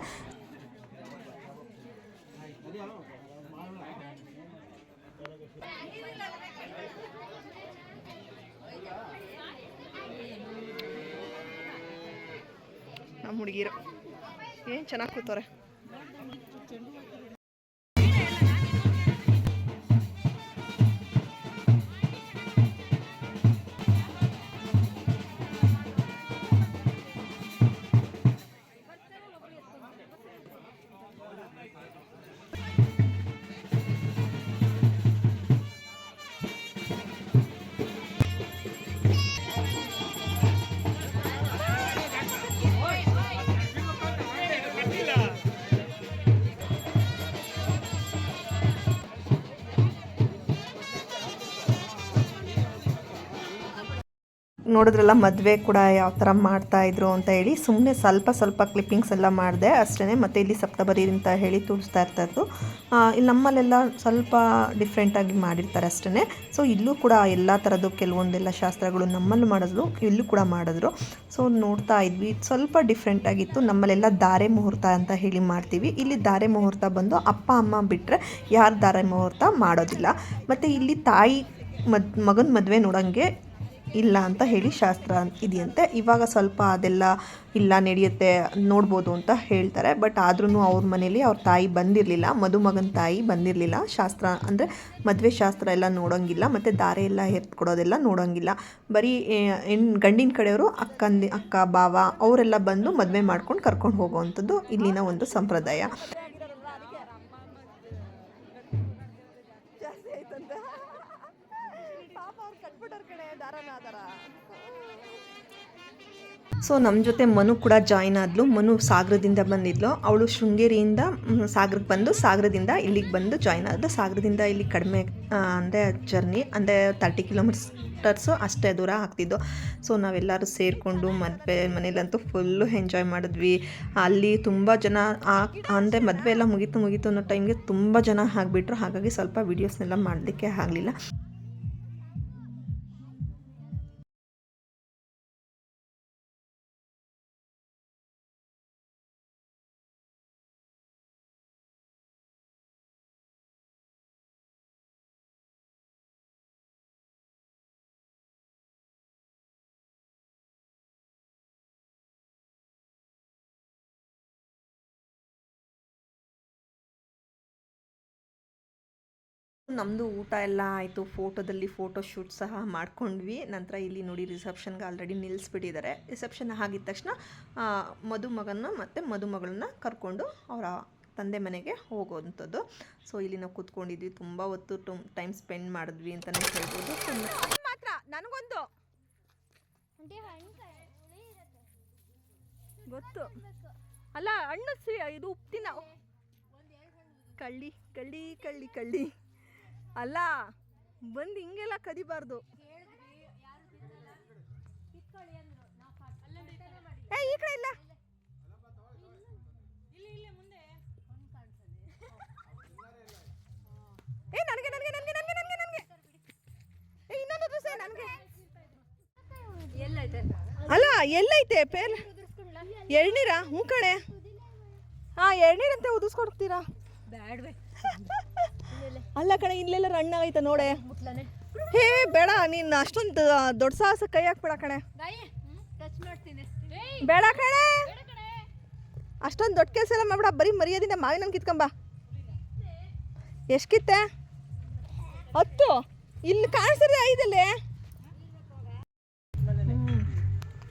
ನಮ್ಮ ಹುಡುಗಿರು. ಏನು ಚೆನ್ನಾಗಿ ಕೂತವ್ರೆ? ನೋಡಿದ್ರಲ್ಲ, ಮದುವೆ ಕೂಡ ಯಾವ ಥರ ಮಾಡ್ತಾಯಿದ್ರು ಅಂತ ಹೇಳಿ ಸುಮ್ಮನೆ ಸ್ವಲ್ಪ ಸ್ವಲ್ಪ ಕ್ಲಿಪ್ಪಿಂಗ್ಸ್ ಎಲ್ಲ ಮಾಡಿದೆ. ಅಷ್ಟೇ ಮತ್ತು ಇಲ್ಲಿ ಸಪ್ತಬರಿ ಅಂತ ಹೇಳಿ ತೋರಿಸ್ತಾ ಇರ್ತಾಯಿತ್ತು. ಇಲ್ಲಿ ನಮ್ಮಲ್ಲೆಲ್ಲ ಸ್ವಲ್ಪ ಡಿಫ್ರೆಂಟಾಗಿ ಮಾಡಿರ್ತಾರೆ ಅಷ್ಟೇ ಸೊ ಇಲ್ಲೂ ಕೂಡ ಎಲ್ಲ ಥರದ್ದು ಕೆಲವೊಂದೆಲ್ಲ ಶಾಸ್ತ್ರಗಳು ನಮ್ಮಲ್ಲಿ ಮಾಡಿದ್ರು, ಇಲ್ಲೂ ಕೂಡ ಮಾಡಿದ್ರು. ಸೊ ನೋಡ್ತಾ ಇದ್ವಿ. ಸ್ವಲ್ಪ ಡಿಫ್ರೆಂಟ್ ಆಗಿತ್ತು. ನಮ್ಮಲ್ಲೆಲ್ಲ ಧಾರೆ ಮುಹೂರ್ತ ಅಂತ ಹೇಳಿ ಮಾಡ್ತೀವಿ. ಇಲ್ಲಿ ಧಾರೆ ಮುಹೂರ್ತ ಬಂದು ಅಪ್ಪ, ಅಮ್ಮ ಬಿಟ್ಟರೆ ಯಾರು ಧಾರೆ ಮುಹೂರ್ತ ಮಾಡೋದಿಲ್ಲ. ಮತ್ತು ಇಲ್ಲಿ ತಾಯಿ ಮದ್, ಮಗನ ಮದುವೆ ನೋಡೋಂಗೆ ಇಲ್ಲ ಅಂತ ಹೇಳಿ ಶಾಸ್ತ್ರ ಇದೆಯಂತೆ. ಇವಾಗ ಸ್ವಲ್ಪ ಅದೆಲ್ಲ ಇಲ್ಲ ನಡೆಯುತ್ತೆ, ನೋಡ್ಬೋದು ಅಂತ ಹೇಳ್ತಾರೆ. ಬಟ್ ಆದ್ರೂ ಅವ್ರ ಮನೇಲಿ ಅವ್ರ ತಾಯಿ ಬಂದಿರಲಿಲ್ಲ, ಮದುಮಗನ ತಾಯಿ ಬಂದಿರಲಿಲ್ಲ. ಶಾಸ್ತ್ರ ಅಂದರೆ ಮದುವೆ ಶಾಸ್ತ್ರ ಎಲ್ಲ ನೋಡೋಂಗಿಲ್ಲ, ಮತ್ತು ದಾರೆ ಎಲ್ಲ ಎತ್ಕೊಡೋದೆಲ್ಲ ನೋಡೋಂಗಿಲ್ಲ. ಬರೀ ಹೆಣ್, ಗಂಡಿನ ಕಡೆಯವರು ಅಕ್ಕಂದಿ, ಅಕ್ಕ, ಬಾವ, ಅವರೆಲ್ಲ ಬಂದು ಮದುವೆ ಮಾಡ್ಕೊಂಡು ಕರ್ಕೊಂಡು ಹೋಗುವಂಥದ್ದು ಇಲ್ಲಿನ ಒಂದು ಸಂಪ್ರದಾಯ. ಸೊ ನಮ್ಮ ಜೊತೆ ಮನು ಕೂಡ ಜಾಯ್ನ್ ಆದ್ಲು. ಮನು ಸಾಗರದಿಂದ ಬಂದಿದ್ಲು. ಅವಳು ಶೃಂಗೇರಿಯಿಂದ ಸಾಗರಕ್ಕೆ ಬಂದು, ಸಾಗರದಿಂದ ಇಲ್ಲಿಗೆ ಬಂದು ಜಾಯ್ನ್ ಆದ್ಲು. ಸಾಗರದಿಂದ ಇಲ್ಲಿ ಕಡಿಮೆ ಅಂದರೆ ಜರ್ನಿ ಅಂದರೆ ತರ್ಟಿ ಕಿಲೋಮೀಟರ್ಸು ಅಷ್ಟೇ ದೂರ ಆಗ್ತಿದ್ದು. ಸೊ, ನಾವೆಲ್ಲರೂ ಸೇರಿಕೊಂಡು ಮದುವೆ ಮನೇಲಂತೂ ಫುಲ್ಲು ಎಂಜಾಯ್ ಮಾಡಿದ್ವಿ. ಅಲ್ಲಿ ತುಂಬ ಜನ ಅಂದರೆ ಮದುವೆ ಎಲ್ಲ ಮುಗೀತು ಮುಗೀತು ಅನ್ನೋ ಟೈಮ್ಗೆ ತುಂಬ ಜನ ಆಗಿಬಿಟ್ರು. ಹಾಗಾಗಿ ಸ್ವಲ್ಪ ವೀಡಿಯೋಸ್ನೆಲ್ಲ ಮಾಡಲಿಕ್ಕೆ ಆಗಲಿಲ್ಲ. ನಮ್ಮದು ಊಟ ಎಲ್ಲ ಆಯಿತು. ಫೋಟೋದಲ್ಲಿ ಫೋಟೋ ಶೂಟ್ ಸಹ ಮಾಡ್ಕೊಂಡ್ವಿ. ನಂತರ ಇಲ್ಲಿ ನೋಡಿ ರಿಸೆಪ್ಷನ್ಗೆ ಆಲ್ರೆಡಿ ನಿಲ್ಲಿಸ್ಬಿಟ್ಟಿದ್ದಾರೆ ರಿಸೆಪ್ಷನ್ ಆಗಿದ ತಕ್ಷಣ ಮದುಮಗನ ಮತ್ತು ಮದುಮಗಳನ್ನ ಕರ್ಕೊಂಡು ಅವರ ತಂದೆ ಮನೆಗೆ ಹೋಗೋವಂಥದ್ದು. ಸೊ ಇಲ್ಲಿ ನಾವು ಕೂತ್ಕೊಂಡಿದ್ವಿ. ತುಂಬ ಹೊತ್ತು ಟೈಮ್ ಸ್ಪೆಂಡ್ ಮಾಡಿದ್ವಿ ಅಂತಲೇ ಹೇಳ್ಬೋದು. ಮಾತ್ರ ನನಗೊಂದು. ಗೊತ್ತು. ಅಲ್ಲ ಹಣ್ಣು ಇದು ಉಪ್ಪಿನ ಕಳ್ಳಿ ಕಳ್ಳಿ ಕಳ್ಳಿ ಕಳ್ಳಿ. ಅಲ್ಲ ಬಂದು ಹಿಂಗೆಲ್ಲ ಕದಿಬಾರ್ದು. ಏ ಈ ಕಡೆ ಇಲ್ಲ. ಏ ನನಗೆ ನನಗೆ ನನಗೆ ನನಗೆ ನನಗೆ ನನಗೆ. ಏ ಇನ್ನೊಂದು ದಿವಸ ನನಗೆ. ಅಲ್ಲ ಎಲ್ಲೈತೆ ಪೇಲ್. ಎಳ್ನೀರಾ? ಹ್ಞೂ ಕಣೆ. ಹಾಂ ಎಳ್ನೀರಂತೆ ಉದಿಸ್ಕೊಡ್ತೀರಾ ಬ್ಯಾಡ್ವೇ. ಅಲ್ಲ ಕಣೆ ಇಲ್ಲೆಲ್ಲ ರಣ್ಣ ಆಯ್ತಾ ನೋಡೆ. ಹೇ ಬೇಡ ನೀನ್ ಅಷ್ಟೊಂದು ದೊಡ್ಡ ಸಾಹಸ ಕೈ ಹಾಕ್ಬೇಡ ಕಣೆ. ಬೇಡ ಕಣೆ. ಬೇಡ ಕಣೆ. ಅಷ್ಟೊಂದು ದೊಡ್ಡ ಕೆಲಸ ಎಲ್ಲ ಮಾಡ್ಬೇಡ ಬರೀ ಮರ್ಯಾದಿಂದ ಮಾವಿನ ಕಿತ್ಕೊಂಬ. ಎಷ್ಟು ಕಿತ್ತೆ ಹತ್ತು. ಇಲ್ಲಿ ಕಾಣಿಸಿದ್ರೆ ಐದಲ್ಲೇ.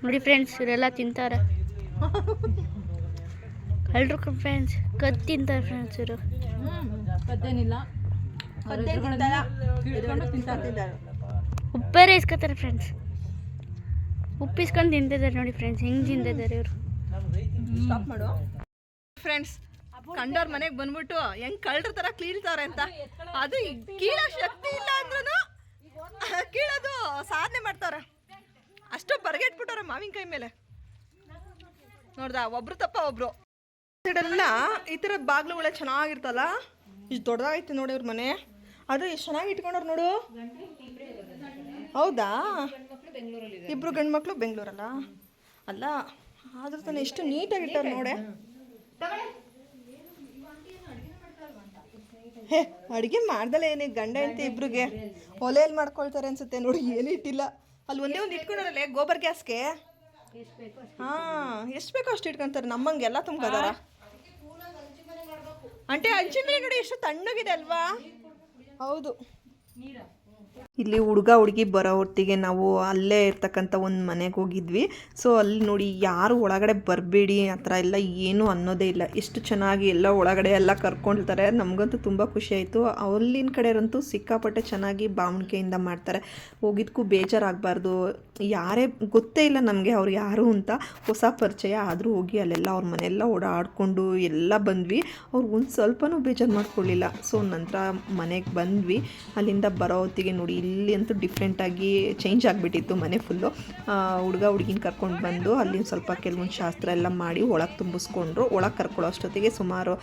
ನೋಡಿ ಫ್ರೆಂಡ್ಸ್ ಇವರೆಲ್ಲ ತಿಂತಾರೆ. ಎಲ್ರು ಫ್ರೆಂಡ್ಸ್ ಕತ್ ತಿಂತಾರೆ ಫ್ರೆಂಡ್ಸ್ ಇವರು. ಕದ್ದೇನಿಲ್ಲ. ಉಪ್ಪೇರೆ ಇಸ್ಕೊತಾರೆ ಫ್ರೆಂಡ್ಸ್ ಉಪ್ಪು ಇಸ್ಕೊಂಡು ತಿಂತಿದ್ದಾರೆ ನೋಡಿ ಫ್ರೆಂಡ್ಸ್ ಹೆಂಗೆ ತಿಂತಿದ್ದಾರೆ ಇವರು. ಸ್ಟಾಪ್ ಮಾಡು. ಫ್ರೆಂಡ್ಸ್ ಕಂಡವ್ರ ಮನೆಗೆ ಬಂದ್ಬಿಟ್ಟು ಹೆಂಗ್ ಕಳ್ರ ತರ ಕೀಳ್ತಾರೆ ಅಂತ. ಅದು ಕೀಳ ಶಕ್ತಿ ಇಲ್ಲ ಅಂದ್ರೂ ಕೀಳೋದು ಸಾಧನೆ ಮಾಡ್ತಾರೆ ಅಷ್ಟು ಬರ್ಗೆಟ್ಬಿಟ್ಟವ್ರೆ ಮಾವಿನಕಾಯಿ ಮೇಲೆ. ನೋಡ್ದ ಒಬ್ರು ತಪ್ಪ ಒಬ್ರು. ಸೈಡೆಲ್ಲ ಈ ಥರ ಬಾಗ್ಲುಗಳೇ ಚೆನ್ನಾಗಿರ್ತಲ್ಲ? ಇಷ್ಟು ದೊಡ್ಡದಾಗೈತೆ ನೋಡಿ ಅವ್ರ ಮನೆ. ಅದು ಎಷ್ಟು ಚೆನ್ನಾಗಿ ಇಟ್ಕೊಂಡವ್ರು ನೋಡು. ಹೌದಾ? ಇಬ್ರು ಗಂಡು ಮಕ್ಕಳು ಬೆಂಗಳೂರಲ್ಲ? ಅಲ್ಲ ಆದ್ರೂ ತಾನೆ ಎಷ್ಟು ನೀಟಾಗಿ ಇಟ್ಟಾರೆ ನೋಡೆ. ಹೇ ಅಡುಗೆ ಮಾಡ್ದಲ್ಲ ಏನೇ ಗಂಡ ಅಂತ ಇಬ್ರಿಗೆ. ಒಲೆಯಲ್ಲಿ ಮಾಡ್ಕೊಳ್ತಾರೆ ಅನ್ಸುತ್ತೆ ನೋಡಿ ಏನು ಇಟ್ಟಿಲ್ಲ. ಅಲ್ಲಿ ಒಂದೇ ಒಂದು ಇಟ್ಕೊಂಡಾರಲ್ಲೇ ಗೋಬರ್ ಗ್ಯಾಸ್ಗೆ? ಹಾಂ ಎಷ್ಟು ಬೇಕೋ ಅಷ್ಟು ಇಟ್ಕೊಂತಾರೆ ನಮ್ಮಂಗೆ ಎಲ್ಲ ತುಂಬ ಅಂಟೆ ಹಂಚಿನ ಮನೆ ನೋಡಿ ಎಷ್ಟು ತಣ್ಣಗಿದೆ ಅಲ್ವಾ? ಹೌದು. ಇಲ್ಲಿ ಹುಡುಗ ಹುಡುಗಿ ಬರೋ ಹೊತ್ತಿಗೆ ನಾವು ಅಲ್ಲೇ ಇರ್ತಕ್ಕಂಥ ಒಂದು ಮನೆಗೆ ಹೋಗಿದ್ವಿ. ಸೊ ಅಲ್ಲಿ ನೋಡಿ ಯಾರು ಒಳಗಡೆ ಬರಬೇಡಿ, ಆ ಥರ ಎಲ್ಲ ಏನು ಅನ್ನೋದೇ ಇಲ್ಲ. ಎಷ್ಟು ಚೆನ್ನಾಗಿ ಎಲ್ಲ ಒಳಗಡೆ ಎಲ್ಲ ಕರ್ಕೊಂಡಿರ್ತಾರೆ ನಮಗಂತೂ ತುಂಬ ಖುಷಿ ಆಯಿತು. ಅಲ್ಲಿನ ಕಡೆಯರಂತೂ ಸಿಕ್ಕಾಪಟ್ಟೆ ಚೆನ್ನಾಗಿ ಬಾವಣಿಗೆಯಿಂದ ಮಾಡ್ತಾರೆ. ಹೋಗಿದ್ಕೂ ಬೇಜಾರಾಗಬಾರ್ದು. ಯಾರೇ, ಗೊತ್ತೇ ಇಲ್ಲ ನಮಗೆ ಅವ್ರು ಯಾರು ಅಂತ. ಹೊಸ ಪರಿಚಯ ಆದರೂ ಹೋಗಿ ಅಲ್ಲೆಲ್ಲ ಅವ್ರ ಮನೆಯೆಲ್ಲ ಓಡಾಡಿಕೊಂಡು ಎಲ್ಲ ಬಂದ್ವಿ. ಅವ್ರು ಒಂದು ಸ್ವಲ್ಪನೂ ಬೇಜಾರು ಮಾಡ್ಕೊಳ್ಳಿಲ್ಲ ಸೊ ನಂತರ ಮನೆಗೆ ಬಂದ್ವಿ. ಅಲ್ಲಿಂದ ಬರೋ ಹೊತ್ತಿಗೆ ನೋಡಿ ಇಲ್ಲಿ ಅಂತೂ ಡಿಫ್ರೆಂಟಾಗಿ ಚೇಂಜ್ ಆಗಿಬಿಟ್ಟಿತ್ತು ಮನೆ ಫುಲ್ಲು ಹುಡುಗ ಹುಡುಗಿನ ಕರ್ಕೊಂಡು ಬಂದು ಅಲ್ಲಿ ಸ್ವಲ್ಪ ಕೆಲವೊಂದು ಶಾಸ್ತ್ರ ಎಲ್ಲ ಮಾಡಿ ಒಳಗೆ ತುಂಬಿಸ್ಕೊಂಡ್ರು. ಒಳಗೆ ಕರ್ಕೊಳ್ಳೋ ಅಷ್ಟೊತ್ತಿಗೆ ಸುಮಾರು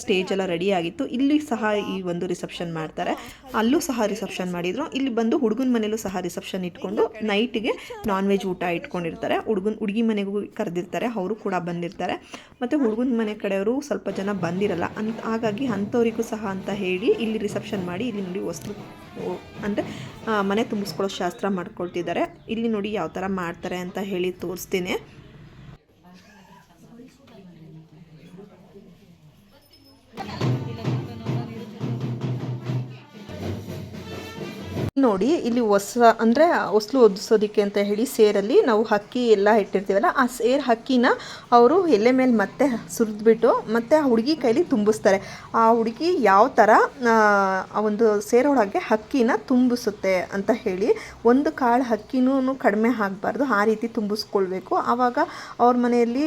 ಸ್ಟೇಜ್ ಎಲ್ಲ ರೆಡಿ ಆಗಿತ್ತು. ಇಲ್ಲಿ ಸಹ ಈ ಒಂದು ರಿಸೆಪ್ಷನ್ ಮಾಡ್ತಾರೆ. ಅಲ್ಲೂ ಸಹ ರಿಸೆಪ್ಷನ್ ಮಾಡಿದರು. ಇಲ್ಲಿ ಬಂದು ಹುಡುಗನ ಮನೇಲೂ ಸಹ ರಿಸೆಪ್ಷನ್ ಇಟ್ಕೊಂಡು ನೈಟಿಗೆ ನಾನ್ ವೆಜ್ ಊಟ ಇಟ್ಕೊಂಡಿರ್ತಾರೆ. ಹುಡುಗನ, ಹುಡುಗಿ ಮನೆಗೂ ಕರೆದಿರ್ತಾರೆ. ಅವರು ಕೂಡ ಬಂದಿರ್ತಾರೆ. ಮತ್ತು ಹುಡುಗನ ಮನೆ ಕಡೆಯವರು ಸ್ವಲ್ಪ ಜನ ಬಂದಿರಲ್ಲ. ಅಂತ ಹಾಗಾಗಿ ಅಂಥವರಿಗೂ ಸಹ ಅಂತ ಹೇಳಿ ಇಲ್ಲಿ ರಿಸೆಪ್ಷನ್ ಮಾಡಿ ಇಲ್ಲಿ ನೋಡಿ ವಸ್ತು ಅಂದರೆ ಮನೆ ತುಂಬಿಸ್ಕೊಳ್ಳೋ ಶಾಸ್ತ್ರ ಮಾಡ್ಕೊಳ್ತಿದ್ದಾರೆ. ಇಲ್ಲಿ ನೋಡಿ ಯಾವ ಥರ ಮಾಡ್ತಾರೆ ಅಂತ ಹೇಳಿ ತೋರಿಸ್ತೀನಿ. ನೋಡಿ ಇಲ್ಲಿ ಹೊಸ ಅಂದರೆ ಹೊಸಲು ಒದಿಸೋದಕ್ಕೆ ಅಂತ ಹೇಳಿ ಸೇರಲ್ಲಿ ನಾವು ಹಕ್ಕಿ ಎಲ್ಲ ಇಟ್ಟಿರ್ತೀವಲ್ಲ ಆ ಸೇರ್ ಹಕ್ಕಿನ ಅವರು ಎಲೆ ಮೇಲೆ ಮತ್ತೆ ಸುರಿದ್ಬಿಟ್ಟು ಮತ್ತೆ ಆ ಹುಡುಗಿ ಕೈಲಿ ತುಂಬಿಸ್ತಾರೆ. ಆ ಹುಡುಗಿ ಯಾವ ಥರ ಆ, ಒಂದು ಸೇರೊಳಗೆ ಹಕ್ಕಿನ ತುಂಬಿಸುತ್ತೆ ಅಂತ ಹೇಳಿ ಒಂದು ಕಾಳು ಹಕ್ಕಿನೂ ಕಡಿಮೆ ಆಗಬಾರ್ದು ಆ ರೀತಿ ತುಂಬಿಸ್ಕೊಳ್ಬೇಕು. ಆವಾಗ ಅವ್ರ ಮನೆಯಲ್ಲಿ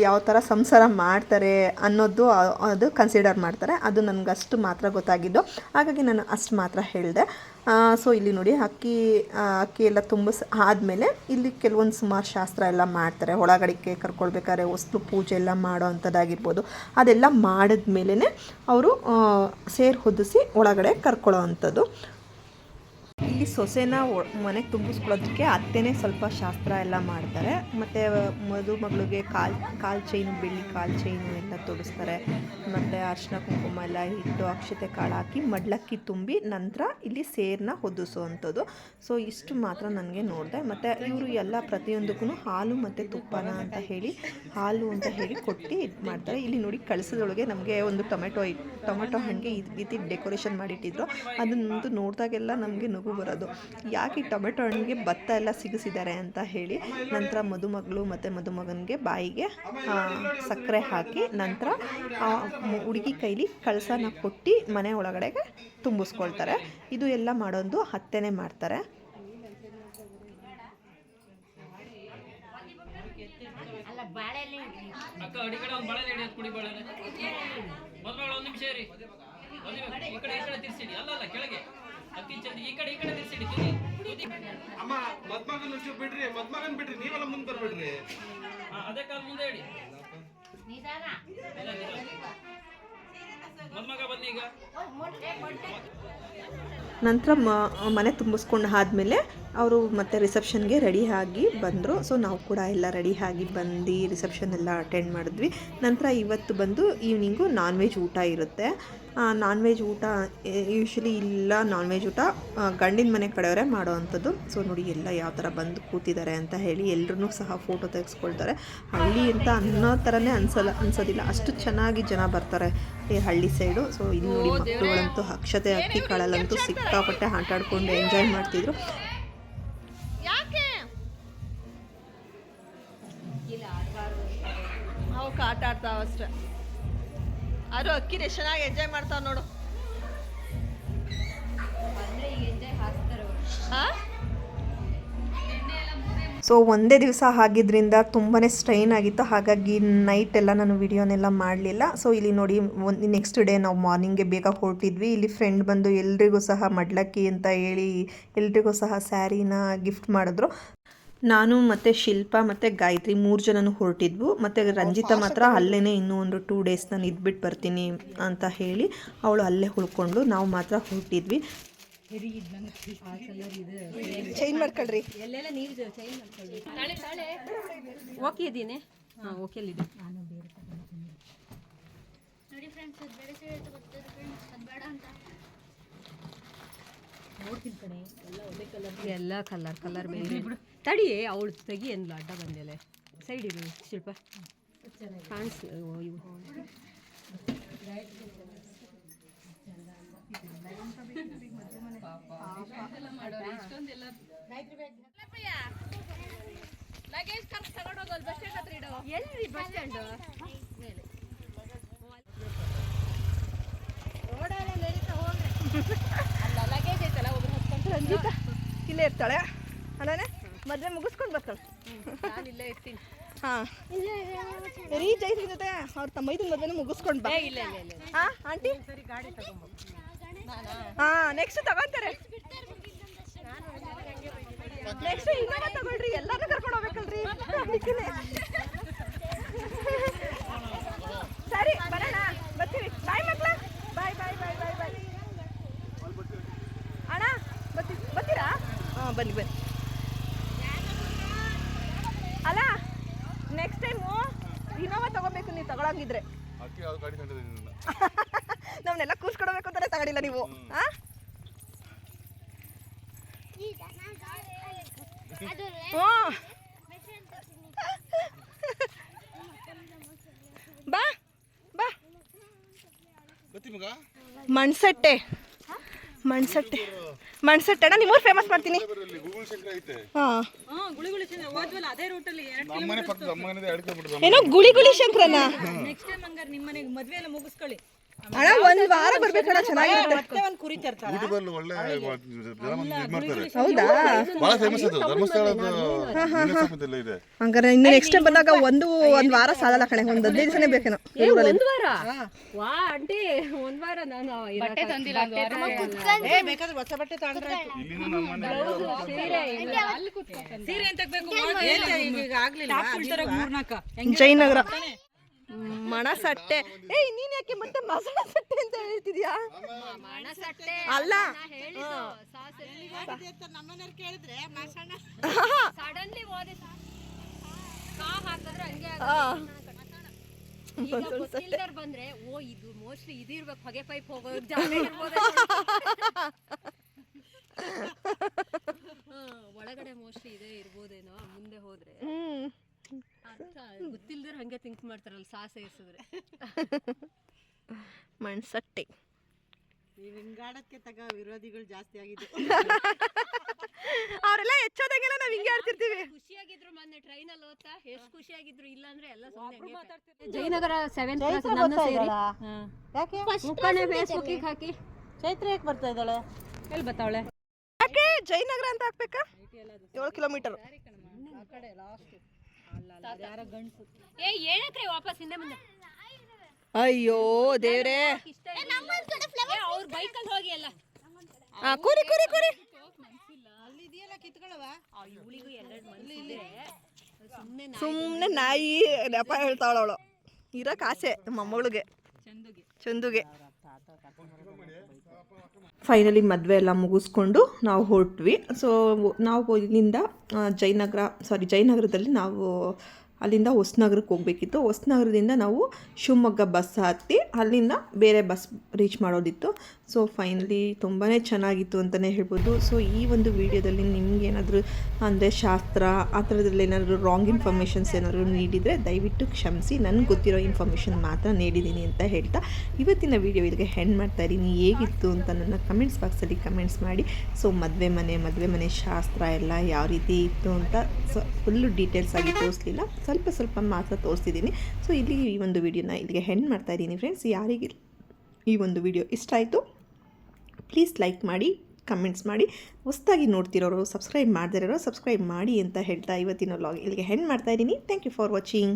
ಯಾವ ಥರ ಸಂಸಾರ ಮಾಡ್ತಾರೆ ಅನ್ನೋದು ಅದು ಕನ್ಸಿಡರ್ ಮಾಡ್ತಾರೆ. ಅದು ನನಗಷ್ಟು ಮಾತ್ರ ಗೊತ್ತಾಗಿದ್ದು. ಹಾಗಾಗಿ ನಾನು ಅಷ್ಟು ಮಾತ್ರ ಹೇಳಿದೆ. ಸೊ ಇಲ್ಲಿ ನೋಡಿ, ಅಕ್ಕಿ ಅಕ್ಕಿ ಎಲ್ಲ ತುಂಬಿಸ್ ಆದಮೇಲೆ ಇಲ್ಲಿ ಕೆಲವೊಂದು ಸುಮಾರು ಶಾಸ್ತ್ರ ಎಲ್ಲ ಮಾಡ್ತಾರೆ. ಒಳಗಡೆಗೆ ಕರ್ಕೊಳ್ಬೇಕಾದ್ರೆ ವಸ್ತು ಪೂಜೆ ಎಲ್ಲ ಮಾಡೋ ಅಂಥದ್ದಾಗಿರ್ಬೋದು. ಅದೆಲ್ಲ ಮಾಡಿದ್ಮೇಲೆ ಅವರು ಸೇರು ಹೊದಿಸಿ ಒಳಗಡೆ ಕರ್ಕೊಳ್ಳೋ ಅಂಥದ್ದು. ಇಲ್ಲಿ ಸೊಸೆನ ಮನೆಗೆ ತುಂಬಿಸ್ಕೊಳ್ಳೋದಕ್ಕೆ ಅತ್ತೆನೇ ಸ್ವಲ್ಪ ಶಾಸ್ತ್ರ ಎಲ್ಲ ಮಾಡ್ತಾರೆ. ಮತ್ತು ಮದುಮಗಳಿಗೆ ಕಾಲ್, ಕಾಲು ಚೈನ್, ಬೆಳ್ಳಿ ಕಾಲು ಚೈನು ಎಲ್ಲ ತೊಡಿಸ್ತಾರೆ. ಮತ್ತು ಅರ್ಶಿನ ಕುಂಕುಮ ಎಲ್ಲ ಇಟ್ಟು ಅಕ್ಷತೆ ಕಾಳು ಹಾಕಿ ಮಡ್ಲಕ್ಕಿ ತುಂಬಿ ನಂತರ ಇಲ್ಲಿ ಸೇರನ್ನ ಹೊದಿಸುವಂಥದ್ದು. ಸೊ, ಇಷ್ಟು ಮಾತ್ರ ನನಗೆ ನೋಡಿದೆ. ಮತ್ತು ಇವರು ಎಲ್ಲ ಪ್ರತಿಯೊಂದಕ್ಕೂ ಹಾಲು ಮತ್ತು ತುಪ್ಪನ ಅಂತ ಹೇಳಿ, ಹಾಲು ಅಂತ ಹೇಳಿ ಕೊಟ್ಟು ಇದು ಮಾಡ್ತಾರೆ. ಇಲ್ಲಿ ನೋಡಿ ಕಳಸದೊಳಗೆ ನಮಗೆ ಒಂದು ಟೊಮೆಟೊ ಟೊಮೆಟೊ ಹಣ್ಣಿಗೆ ಈ ರೀತಿ ಡೆಕೋರೇಷನ್ ಮಾಡಿಟ್ಟಿದ್ರು. ಅದನ್ನಂತೂ ನೋಡಿದಾಗೆಲ್ಲ ನಮಗೆ ನಗು ಬರೋದು. ಯಾಕೆ ಈ ಟೊಮೆಟೊ ಹಣ್ಣಿಗೆ ಭತ್ತ ಎಲ್ಲ ಸಿಗಿಸಿದ್ದಾರೆ ಅಂತ ಹೇಳಿ ನಂತರ ಮದುಮಗಳು ಮತ್ತು ಮದುಮಗನಿಗೆ ಬಾಯಿಗೆ ಸಕ್ಕರೆ ಹಾಕಿ ನಂತರ ಹುಡುಗಿ ಕೈಲಿ ಕಳಸನ ಕೊಟ್ಟು ಮನೆ ಒಳಗಡೆಗೆ ತುಂಬಿಸ್ಕೊಳ್ತಾರೆ. ಇದು ಎಲ್ಲ ಮಾಡೋದು ಹತ್ತೆನೇ ಮಾಡ್ತಾರೆ. ಒಂದು ಬಾಳೆ ಈ ಕುಡಿ ಬಾಳೆ ಅಲ್ಲ ಒಂದು ನಿಮಿಷ ಅತಿ ಚಂದ ಈ ಕಡೆ ಈ ತುದಿ ಅಮ್ಮ ಮದ್ಮಗನ್ ಒಂಚೂರು ಬಿಡ್ರಿ ಮದ್ಮಗನ್ ಬಿಡ್ರಿ ನೀವೆಲ್ಲ ಮುಂದ್ ಬರ್ಬಿಡ್ರಿ. ಅದೇ ಕಾಲ್ ಮುಂದೆ ಹೇಳಿ. ಮದ್ಮಗ ಬನ್ನಿ ಈಗ. ನಂತರ ಮ ಮನೆ ತುಂಬಿಸ್ಕೊಂಡು ಆದಮೇಲೆ ಅವರು ಮತ್ತೆ ರಿಸೆಪ್ಷನ್ಗೆ ರೆಡಿ ಆಗಿ ಬಂದರು. ಸೊ ನಾವು ಕೂಡ ಎಲ್ಲ ರೆಡಿ ಆಗಿ ಬಂದು ರಿಸೆಪ್ಷನ್ ಎಲ್ಲ ಅಟೆಂಡ್ ಮಾಡಿದ್ವಿ. ನಂತರ ಇವತ್ತು ಬಂದು ಈವ್ನಿಂಗು ನಾನ್ ವೆಜ್ ಊಟ ಇರುತ್ತೆ. ನಾನ್ ವೆಜ್ ಊಟ ಯೂಶ್ವಲಿ ಇಲ್ಲ ನಾನ್ ವೆಜ್ ಊಟ ಗಂಡಿನ ಮನೆ ಕಡೆಯವರೇ ಮಾಡೋ ಅಂಥದ್ದು. ಸೊ ನೋಡಿ ಎಲ್ಲ ಯಾವ ಥರ ಬಂದು ಕೂತಿದ್ದಾರೆ ಅಂತ ಹೇಳಿ ಎಲ್ಲರೂ ಸಹ ಫೋಟೋ ತೆಗೆಸ್ಕೊಳ್ತಾರೆ. ಹಳ್ಳಿ ಅಂತ ಅನ್ನೋ ಥರನೇ ಅನ್ಸಲ್ಲ ಅನ್ಸೋದಿಲ್ಲ. ಅಷ್ಟು ಚೆನ್ನಾಗಿ ಜನ ಬರ್ತಾರೆ ಈ ಹಳ್ಳಿ ಸೈಡು ಸೊ ಇಲ್ಲಿ ನೋಡಿ ಮಕ್ಕಳುಗಳಂತೂ ಅಕ್ಷತೆ ಅಕ್ಕಿ ಕಾಳಲ್ಲಂತೂ ಸಿಕ್ಕಾಪಟ್ಟೆ ಆಟ ಆಡ್ಕೊಂಡು ಎಂಜಾಯ್ ಮಾಡ್ತಿದ್ರು ಆಟ ಆಡ್ತಾವ ಅಕ್ಕಿನ ಎಷ್ಟು ಚೆನ್ನಾಗಿ ಎಂಜಾಯ್ ಮಾಡ್ತಾವ ನೋಡು? ಸೊ ಒಂದೇ ದಿವಸ ಆಗಿದ್ದರಿಂದ ತುಂಬಾ ಸ್ಟ್ರೈನ್ ಆಗಿತ್ತು. ಹಾಗಾಗಿ ನೈಟ್ ಎಲ್ಲ ನಾನು ವಿಡಿಯೋನೆಲ್ಲ ಮಾಡಲಿಲ್ಲ. ಸೊ ಇಲ್ಲಿ ನೋಡಿ ಒಂದು ನೆಕ್ಸ್ಟ್ ಡೇ ನಾವು ಮಾರ್ನಿಂಗ್ಗೆ ಬೇಗ ಹೊರಟಿದ್ವಿ. ಇಲ್ಲಿ ಫ್ರೆಂಡ್ ಬಂದು ಎಲ್ರಿಗೂ ಸಹ ಮಡ್ಲಕ್ಕಿ ಅಂತ ಹೇಳಿ ಎಲ್ರಿಗೂ ಸಹ ಸ್ಯಾರಿನ ಗಿಫ್ಟ್ ಮಾಡಿದ್ರು. ನಾನು ಮತ್ತು ಶಿಲ್ಪ ಮತ್ತು ಗಾಯತ್ರಿ ಮೂರು ಜನನು ಹೊರಟಿದ್ವು. ಮತ್ತು ರಂಜಿತಾ ಮಾತ್ರ ಅಲ್ಲೇ ಇನ್ನೂ ಒಂದು ಟೂ ಡೇಸ್ ನಾನು ಇದ್ಬಿಟ್ಟು ಬರ್ತೀನಿ ಅಂತ ಹೇಳಿ ಅವಳು ಅಲ್ಲೇ ಉಳ್ಕೊಂಡು ನಾವು ಮಾತ್ರ ಹೊರಟಿದ್ವಿ. ಚೇಂಜ್ ಮಾಡ್ಕೊಳ್ರಿ. ಓಕೆ ಇದ್ದೀನಿ ಹಾಂ ಓಕೆಲ್ಲಿದೆ ನೋಡಿ ಫ್ರೆಂಡ್ಸ್ ಅದು ಬೇರೆ ಸೀರೆ ಬರ್ತಾರೆ ಫ್ರೆಂಡ್ಸ್ ಅದು ಬೇಡ ಅಂತ. ಎಲ್ಲ ಕಲರ್ ಕಲರ್ ಬೇರೆ. ತಡಿ ಅವಳು ತೆಗಿ ಅಂದ್ಲು ಅಡ್ಡ ಬಂದೆಲೆ. ಸೈಡ್ ಇರು ಶಿಲ್ಪ. ಕಾಣಿಸ್ ಓ, ಇವು. ಎಲ್ರಿ ಬಸ್ ಸ್ಟ್ಯಾಂಡ್? ರಂಜಿತಾ ಇಲ್ಲೇ ಇರ್ತಾಳೆ. ಅಣ್ಣನೇ? ಮದುವೆ ಮುಗಿಸ್ಕೊಂಡು ಬರ್ತಾಳೆ. ಹಾ ಇಲ್ಲೇ ಇರ್ತೀನಿ. ಹಾಂ. ರೀ ಜೈಸಿನ ಜೊತೆ ಅವ್ರ ತಮ್ಮೈದು ಮದುವೆನ ಮುಗಿಸ್ಕೊಂಡು ಬಾ. ಇಲ್ಲ ಹಾಂ ಆಂಟಿ? ಹಾಂ ನೆಕ್ಸ್ಟ್ ತಗೊಂತಾರೆ. ನೆಕ್ಸ್ಟ್ ಇನ್ನೊಬ್ಬ ತಗೊಳ್ರಿ ಎಲ್ಲಾರು ಕರ್ಕೊಂಡು ಹೋಗ್ಬೇಕಲ್ರಿ. ಸರಿ ಬರೋಣ. ಬರ್ತೀವಿ. ಬಾಯ್ ಮಕ್ಳ. ಬಾಯ್ ಬಾಯ್ ಬಾಯ್ ಬಾಯ್ ಬಾಯ್ ಅಣ್ಣ ಬರ್ತೀವಿ ಬರ್ತೀರಾ? ಹಾಂ ಬನ್ನಿ ಬನ್ನಿ ಅಲ್ಲ ನೆಕ್ಸ್ಟ್ ಟೈಮು ಇನೋವಾ ತಗೋಬೇಕು ನಮ್ನೆಲ್ಲ ಕೂರ್ಸ್ಕೊಡ್ಬೇಕು ಅಂತಾನೆ ತಗಡಿಲ್ಲ ನೀವು. ಬಾ ಬಾ. ಮಣ್ಸಟ್ಟೆ. ಮಣ್ಸಟ್ಟೆ. ಮಣ್ಸಟ್ಟೆ ಅಣ್ಣ ನಿಮ್ಮೂರು ಫೇಮಸ್ ಮಾಡ್ತೀನಿ. ಹಾಂ. ಏನೋ ಗುಳಿ ಗುಳಿ ಶಂಕರನ. ನೆಕ್ಸ್ಟ್ ಟೈಮ್ ಹಂಗಾರೆ ನಿಮ್ಮ ಮನೆಗೆ ಮದ್ವೆ ಎಲ್ಲ ಮುಗಿಸ್ಕೊಳ್ಳಿ. ಅಣ್ಣ ಒಂದ್ ವಾರ ಬರ್ಬೇಕಣ್ಣ ಚೆನ್ನಾಗಿರುತ್ತೆ. ಮತ್ತೆ ಒಂದು ಕುರಿ ತರ್ತಾರೆ? ಯೂಟ್ಯೂಬಲ್ಲಿ ಒಳ್ಳೆ ಜನ ಬಂದು ಇದು ಮಾಡ್ತಾರೆ ಹೌದಾ? ಬಹಳ ಫೇಮಸ್ ಅದು. ಧರ್ಮಸ್ಥಳದ ಯೂನಿವರ್ಸಿಟಿ ಇದೆ. ಹಂಗಾರೆ ಇನ್ನು ನೆಕ್ಸ್ಟ್ ಟೈಮ್ ಬಂದಾಗ ಒಂದು ಒಂದ್ ವಾರ ಸಾಲಲ್ಲ ಕಣೆ ಒಂದ್ ಹದಿನೈದು ದಿವಸನೇ ಬೇಕೇನೋ. ಊರಲ್ಲಿ. ಒಂದ್ ವಾರ? ವಾ ಆಂಟಿ ಒಂದ್ ವಾರ ನಾನು ಬಟ್ಟೆ ತಂದಿಲ್ಲ ಏ ಬೇಕಾದ್ರೆ ಹೊಸ ಬಟ್ಟೆ ತಗೊಂಡ್ರೆ ಆಯ್ತು. ಇಲ್ಲಿನೂ ನಮ್ಮನೆ ಸೀರೆ ಅಂತ ಬೇಕು ಈಗ ಆಗ್ಲಿಲ್ಲ ಮೂರ್ನಾಕ ಜಯನಗರ. ಮಣ ಸಟ್ಟೆ ಏಯ್ ನೀನ್ ಯಾಕೆ ಮತ್ತೆ ಮಸಣ ಸಟ್ಟೆ ಅಂತ ಹೇಳ್ತಿದ್ಯಾ? ಅಲ್ಲ. ಬಂದ್ರೆ ಓ ಇದು ಮೋಸ್ಟ್ಲಿ ಇದಿರ್ಬೇಕು ಹೊಗೆ ಪೈಪ್ ಹೋಗೋ ಒಳಗಡೆ ಮೋಸ್ಟ್ಲಿ ಇದೇ ಇರ್ಬೋದೇನೋ ಮುಂದೆ ಹೋದ್ರೆ. ಗೊತ್ತಿಲ್ದಿರ ಹಂಗೆ ಥಿಂಕ್ ಮಾಡ್ತಾರಲ್ಲ ಸಾಸ ಇರ್ಸಿದ್ರೆ ಮಣ್ಸಟ್ಟೆ. ನೀವು ಹಿಂಗಾಡಕ್ಕೆ ತಗ ವಿರೋಧಿಗಳು ಜಾಸ್ತಿ ಆಗಿದೆ ಅವರೆಲ್ಲ ಹೆಚ್ಚೋದಂಗೆಲ್ಲ ನಾವ್ ಹಿಂಗೆ ಆಡ್ತಿರ್ತೀವಿ. ಖುಷಿಯಾಗಿದ್ರು ಮೊನ್ನೆ ಟ್ರೈನ್ ಅಲ್ಲಿ ಓದ್ತಾ ಎಷ್ಟು ಖುಷಿಯಾಗಿದ್ರು ಇಲ್ಲ ಅಂದ್ರೆ ಎಲ್ಲ ಜಯನಗರ ಸೆವೆನ್ ಕ್ಲಾಸ್ ನನ್ನ ಸೇರಿ. ಯಾಕೆ? ಮುಖನೇ ಫೇಸ್ಬುಕ್ಕಿಗೆ ಹಾಕಿ. ಚೈತ್ರ ಯಾಕೆ ಬರ್ತಾ ಇದ್ದಾಳೆ? ಎಲ್ಲಿ ಬರ್ತಾವಳೆ ಯಾಕೆ ಜಯನಗರ ಅಂತ ಹಾಕ್ಬೇಕಾ? ಏಳು ಕಿಲೋಮೀಟರ್ ಏ ಏನಕ್ರೆ ವಾಪಸ್ ಹಿಂದೆ ಮುಂದೆ. ಅಯ್ಯೋ ದೇವ್ರೆ. ಸುಮ್ನೆ ಅವ್ರ ಬೈಕಲ್ಲಿ ಹೋಗಿ ಅಲ್ಲ ಆ, ಕುರಿ ಕುರಿ ಕೂರಿ. ಇವಳಿಗೂ ಎರಡು ಮನಸ್ಸಿದೆ ಸುಮ್ಮನೆ ನಾಯಿ ನೆಪ ಹೇಳ್ತಾಳ ಅವಳು. ಇರಕ್ ಆಸೆ ನಮ್ಮ ಮೊಮ್ಮಗಳಿಗೆ ಚಂದುಗೆ ಫೈನಲಿ ಮದುವೆ ಎಲ್ಲ ಮುಗಿಸ್ಕೊಂಡು ನಾವು ಹೊರಟ್ವಿ. ಸೊ ನಾವು ಇಲ್ಲಿಂದ ಜಯನಗರ ಸಾರಿ ಜಯನಗರದಲ್ಲಿ ನಾವು ಅಲ್ಲಿಂದ ಹೊಸನಗರಕ್ಕೆ ಹೋಗಬೇಕಿತ್ತು. ಹೊಸನಗರದಿಂದ ನಾವು ಶಿವಮೊಗ್ಗ ಬಸ್ ಹತ್ತಿ ಅಲ್ಲಿಂದ ಬೇರೆ ಬಸ್ ರೀಚ್ ಮಾಡೋದಿತ್ತು. ಸೊ ಫೈನಲಿ ತುಂಬಾ ಚೆನ್ನಾಗಿತ್ತು ಅಂತಲೇ ಹೇಳ್ಬೋದು. ಸೊ ಈ ಒಂದು ವಿಡಿಯೋದಲ್ಲಿ ನಿಮ್ಗೆ ಏನಾದರೂ ಅಂದರೆ ಶಾಸ್ತ್ರ, ಆ ಥರದ್ರಲ್ಲಿ ಏನಾದರೂ ರಾಂಗ್ ಇನ್ಫಾರ್ಮೇಷನ್ಸ್ ಏನಾದರೂ ನೀಡಿದರೆ ದಯವಿಟ್ಟು ಕ್ಷಮಿಸಿ. ನನಗೆ ಗೊತ್ತಿರೋ ಇನ್ಫಾರ್ಮೇಷನ್ ಮಾತ್ರ ನೀಡಿದ್ದೀನಿ ಅಂತ ಹೇಳ್ತಾ ಇವತ್ತಿನ ವಿಡಿಯೋ ಇದಕ್ಕೆ ಹೆಣ್ಣು ಮಾಡ್ತಾ ಇದ್ದೀನಿ. ಹೇಗಿತ್ತು ಅಂತ ನನ್ನ ಕಮೆಂಟ್ಸ್ ಬಾಕ್ಸಲ್ಲಿ ಕಮೆಂಟ್ಸ್ ಮಾಡಿ. ಸೊ ಮದುವೆ ಮನೆ ಮದುವೆ ಮನೆ ಶಾಸ್ತ್ರ ಎಲ್ಲ ಯಾವ ರೀತಿ ಇತ್ತು ಅಂತ ಸೊ ಫುಲ್ಲು ಡೀಟೇಲ್ಸ್ ಆಗಿ ತೋರಿಸಲಿಲ್ಲ. ಸ್ವಲ್ಪ ಸ್ವಲ್ಪ ಮಾತ್ರ ತೋರಿಸ್ತಿದ್ದೀನಿ. ಸೊ ಇಲ್ಲಿ ಈ ಒಂದು ವಿಡಿಯೋನ ಇಲ್ಲಿಗೆ ಹೆಣ್ಣು ಮಾಡ್ತಾ ಇದ್ದೀನಿ ಫ್ರೆಂಡ್ಸ್ ಯಾರಿಗೆ ಈ ಒಂದು ವಿಡಿಯೋ ಇಷ್ಟ ಆಯಿತು ಪ್ಲೀಸ್ ಲೈಕ್ ಮಾಡಿ ಕಮೆಂಟ್ಸ್ ಮಾಡಿ. ಹೊಸದಾಗಿ ನೋಡ್ತಿರೋರು ಸಬ್ಸ್ಕ್ರೈಬ್ ಮಾಡದಿರೋರು ಸಬ್ಸ್ಕ್ರೈಬ್ ಮಾಡಿ ಅಂತ ಹೇಳ್ತಾ ಇವತ್ತಿನ ಲಾಗ್ ಇಲ್ಲಿಗೆ ಹೆಣ್ಣು ಮಾಡ್ತಾ ಇದ್ದೀನಿ. Thank you for watching